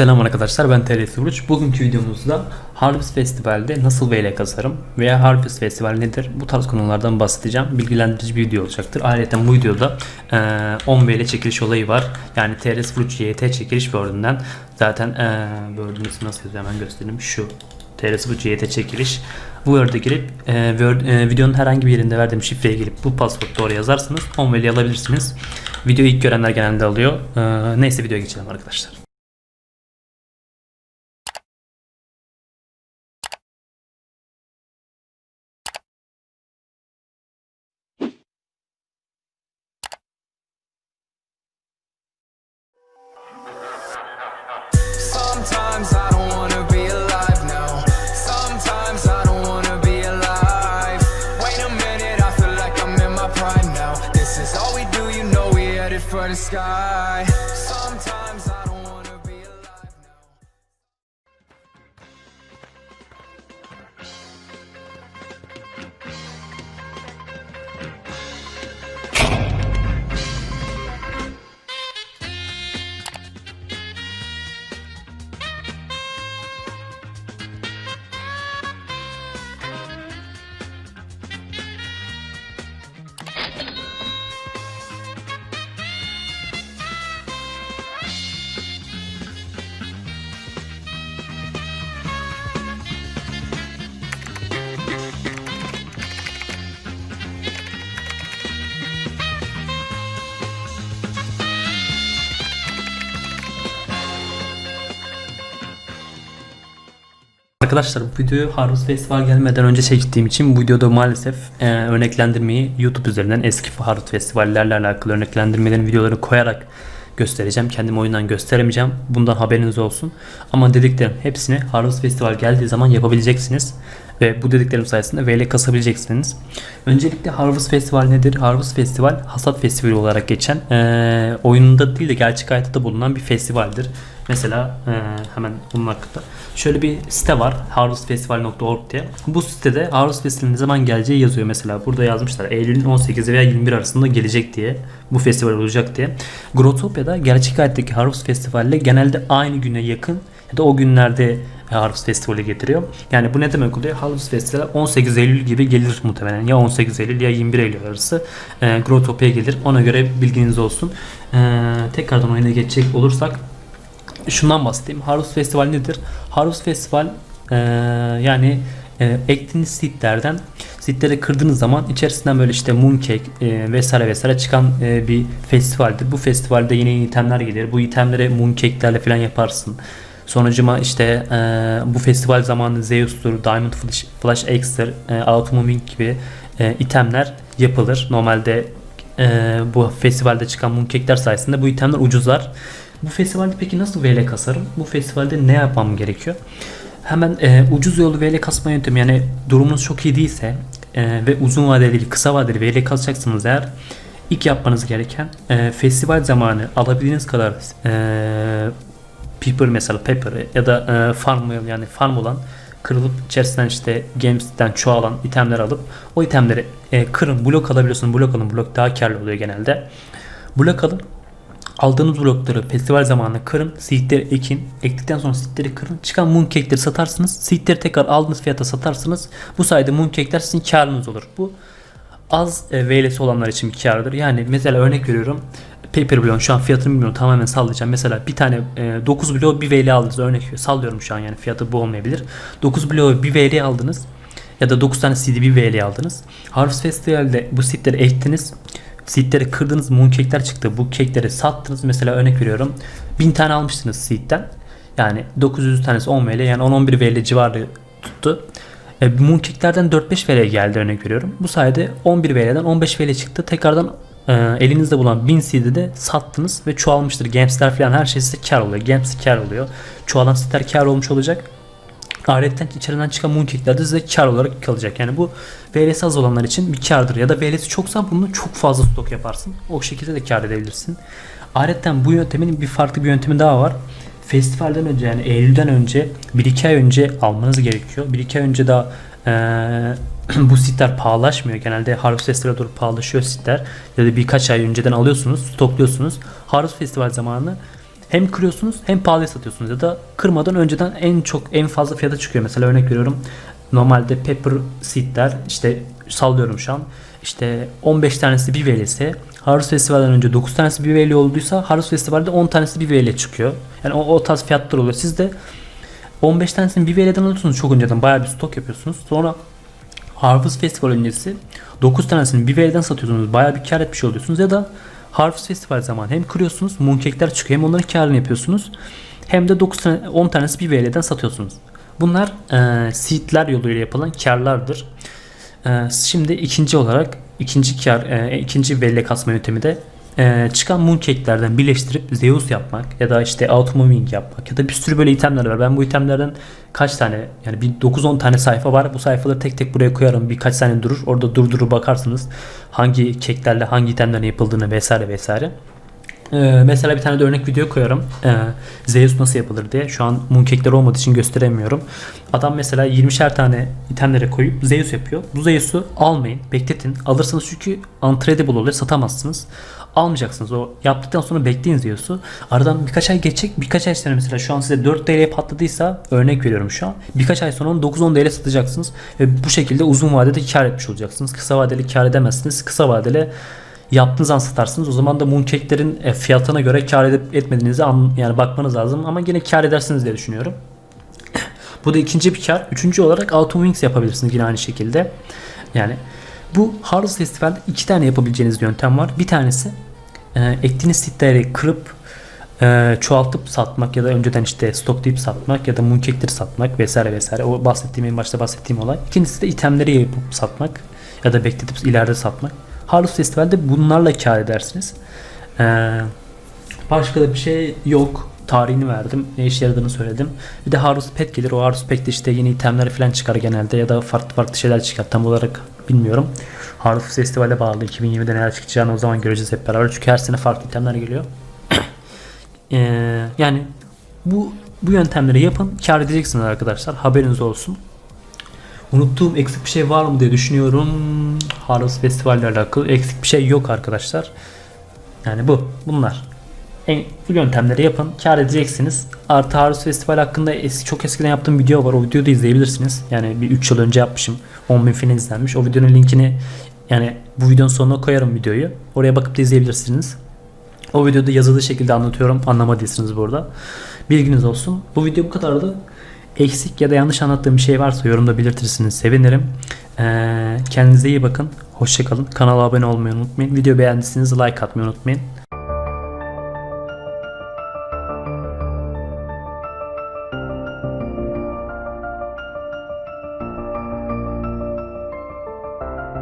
Selam arkadaşlar ben TRS Vuruç. Bugünkü videomuzda Harvest Festival'de nasıl VL kasarım veya Harvest Festival nedir bu tarz konulardan bahsedeceğim. Bilgilendirici bir video olacaktır. Ayrıca bu videoda e, 10 VL çekiliş olayı var. Yani TRS Vuruç YT çekiliş Word'ünden zaten e, ismi nasıl yazıyor hemen göstereyim. Şu TRS Vuruç YT çekiliş. Bu Word'e girip Word, videonun herhangi bir yerinde verdiğim şifreye girip bu password doğru yazarsanız 10 VL alabilirsiniz. Videoyu ilk görenler genelde alıyor. Neyse videoya geçelim arkadaşlar. Arkadaşlar bu videoyu Harvest Festival gelmeden önce çektiğim için bu videoda maalesef e, örneklendirmeyi YouTube üzerinden eski Harvest Festivallerle alakalı örneklendirmelerin videolarını koyarak göstereceğim. Kendim oyundan gösteremeyeceğim. Bundan haberiniz olsun. Ama dediklerim hepsini Harvest Festival geldiği zaman yapabileceksiniz. Ve bu dediklerim sayesinde VL kasabileceksiniz. Öncelikle Harvest Festival nedir? Harvest Festival hasat festivali olarak geçen e, oyununda değil de gerçek hayatta da bulunan bir festivaldir. Mesela e, hemen bunun hakkında. Şöyle bir site var. harvestfestival.org diye. Bu sitede Harvest Festival'in ne zaman geleceği yazıyor mesela. Burada yazmışlar. Eylül'ün 18 veya 21 arasında gelecek diye. Bu festival olacak diye. Growtopia'da gerçek hayattaki Harvest Festival'le genelde aynı güne yakın ya da o günlerde Harvest Festival'i getiriyor. Yani bu ne demek oluyor? Harvest Festival 18 Eylül gibi gelir muhtemelen. Ya 18 Eylül ya 21 Eylül arası e, Growtopia gelir. Ona göre bilginiz olsun. E, tekrardan oyuna geçecek olursak şundan bahsedeyim. Harvest Festival nedir? Harvest Festival e, yani e, ektiğiniz seedlerden seedleri kırdığınız zaman içerisinden böyle işte mooncake e, vesaire vesaire çıkan e, bir festivaldir. Bu festivalde yine yeni itemler gelir. Bu itemleri mooncake'lerle falan yaparsın. Sonucuma işte e, bu festival zamanı Zeus'tur, Diamond Flash, Flash X'tir, e, Wing gibi e, itemler yapılır. Normalde e, bu festivalde çıkan mooncake'ler sayesinde bu itemler ucuzlar. Bu festivalde peki nasıl VL kasarım? Bu festivalde ne yapmam gerekiyor? Hemen e, ucuz yolu VL kasma yöntemi yani durumunuz çok iyi değilse e, ve uzun vadeli kısa vadeli VL kasacaksınız eğer ilk yapmanız gereken e, festival zamanı alabildiğiniz kadar e, Pepper mesela Pepper ya da e, farm yani farm olan kırılıp içerisinden işte games'ten çoğalan itemler alıp o itemleri e, kırın blok alabiliyorsunuz blok alın blok daha karlı oluyor genelde blok alın aldığınız blokları festival zamanında kırın seedleri ekin ektikten sonra seedleri kırın çıkan mooncake'leri satarsınız seedleri tekrar aldığınız fiyata satarsınız bu sayede mooncake'ler sizin karınız olur bu az e, VL'si olanlar için bir kardır yani mesela örnek veriyorum Paper bloğun şu an fiyatını bilmiyorum tamamen sallayacağım. Mesela bir tane e, 9 bloğu bir VL aldınız örnek. Sallıyorum şu an yani fiyatı bu olmayabilir. 9 bloğu bir VL aldınız ya da 9 tane CD bir VL aldınız. Harvest Festival'de bu seedleri ektiniz. Seedleri kırdınız mooncake'ler çıktı. Bu cake'leri sattınız. Mesela örnek veriyorum. 1000 tane almıştınız seed'den. Yani 900 tanesi 10 VL yani 10-11 VL civarı tuttu. E, Mooncake'lerden 4-5 VL geldi örnek veriyorum. Bu sayede 11 VL'den 15 VL çıktı. Tekrardan e, elinizde bulan 1000 seed'i de sattınız ve çoğalmıştır. Games'ler falan her şey size kar oluyor. Games kar oluyor. Çoğalan seed'ler kar olmuş olacak. Ayrıca içeriden çıkan mooncake'ler de size kar olarak kalacak. Yani bu VL'si az olanlar için bir kardır. Ya da VL'si çoksa bunu çok fazla stok yaparsın. O şekilde de kar edebilirsin. Ayrıca bu yöntemin bir farklı bir yöntemi daha var. Festivalden önce yani Eylül'den önce 1-2 ay önce almanız gerekiyor. 1-2 ay önce daha eee, bu sitler pahalaşmıyor. Genelde Harvest Festival'e doğru pahalaşıyor sitler. Ya da birkaç ay önceden alıyorsunuz, stokluyorsunuz. Harvest Festival zamanı hem kırıyorsunuz hem pahalıya satıyorsunuz ya da kırmadan önceden en çok en fazla fiyata çıkıyor. Mesela örnek veriyorum. Normalde pepper seedler işte sallıyorum şu an. İşte 15 tanesi bir VL'si. Harvest Festival'den önce 9 tanesi bir VL olduysa Harvest Festival'de 10 tanesi bir VL çıkıyor. Yani o, o tarz fiyatlar oluyor. Siz de 15 tanesini bir VL'den alıyorsunuz çok önceden bayağı bir stok yapıyorsunuz. Sonra Harvest Festival öncesi 9 tanesini bir VL'den satıyorsunuz. Bayağı bir kar etmiş oluyorsunuz ya da Harvest Festival zaman hem kırıyorsunuz mooncakes'ler çıkıyor hem onların karını yapıyorsunuz. Hem de 9 tane 10 tanesi bir VL'den satıyorsunuz. Bunlar e, seedler yoluyla yapılan karlardır. E, şimdi ikinci olarak ikinci kar e, ikinci VL kasma yöntemi de e, çıkan mooncake'lerden birleştirip Zeus yapmak ya da işte automoving yapmak ya da bir sürü böyle itemler var. Ben bu itemlerden kaç tane yani bir 9-10 tane sayfa var. Bu sayfaları tek tek buraya koyarım. Birkaç tane durur. Orada durdurur bakarsınız. Hangi keklerle hangi itemlerin yapıldığını vesaire vesaire. Ee, mesela bir tane de örnek video koyarım. Ee, Zeus nasıl yapılır diye. Şu an mooncakler olmadığı için gösteremiyorum. Adam mesela 20'şer tane itemlere koyup Zeus yapıyor. Bu Zeus'u almayın. Bekletin. Alırsanız çünkü untradable oluyor. Satamazsınız. Almayacaksınız. O yaptıktan sonra bekleyin Zeus'u. Aradan birkaç ay geçecek. Birkaç ay sonra mesela şu an size 4 TL patladıysa örnek veriyorum şu an. Birkaç ay sonra onu 9-10 TL satacaksınız. Ve bu şekilde uzun vadede kar etmiş olacaksınız. Kısa vadeli kar edemezsiniz. Kısa vadeli yaptığınız an satarsınız. O zaman da mooncake'lerin e, fiyatına göre kar edip etmediğinizi an, yani bakmanız lazım. Ama yine kar edersiniz diye düşünüyorum. Bu da ikinci bir kar. Üçüncü olarak Auto Wings yapabilirsiniz yine aynı şekilde. Yani bu Harvest Festival'de iki tane yapabileceğiniz yöntem var. Bir tanesi e, ektiğiniz sitleri kırıp e, çoğaltıp satmak ya da önceden işte stoklayıp satmak ya da mooncake'leri satmak vesaire vesaire. O bahsettiğim en başta bahsettiğim olay. İkincisi de itemleri yapıp satmak ya da bekletip ileride satmak. Harvest Festival'de bunlarla kar edersiniz. Ee, başka da bir şey yok. Tarihini verdim. Ne işe yaradığını söyledim. Bir de Harvest Pet gelir. O Harvest Pet'te işte yeni itemler falan çıkar genelde ya da farklı farklı şeyler çıkar. Tam olarak bilmiyorum. Harvest Festival'e bağlı. 2020'de neler çıkacağını o zaman göreceğiz hep beraber. Çünkü her sene farklı itemler geliyor. Ee, yani bu bu yöntemleri yapın. Kar edeceksiniz arkadaşlar. Haberiniz olsun. Unuttuğum eksik bir şey var mı diye düşünüyorum. Harvest Festival ile alakalı eksik bir şey yok arkadaşlar. Yani bu. Bunlar. En, bu yöntemleri yapın. Kar edeceksiniz. Artı Harvest Festival hakkında eski, çok eskiden yaptığım video var. O videoyu da izleyebilirsiniz. Yani bir 3 yıl önce yapmışım. 10 bin falan izlenmiş. O videonun linkini yani bu videonun sonuna koyarım videoyu. Oraya bakıp da izleyebilirsiniz. O videoda yazılı şekilde anlatıyorum. Anlamadıysanız burada. Bilginiz olsun. Bu video bu kadardı. Eksik ya da yanlış anlattığım bir şey varsa yorumda belirtirsiniz. Sevinirim. Ee, kendinize iyi bakın. Hoşçakalın. Kanala abone olmayı unutmayın. Video beğendiyseniz like atmayı unutmayın.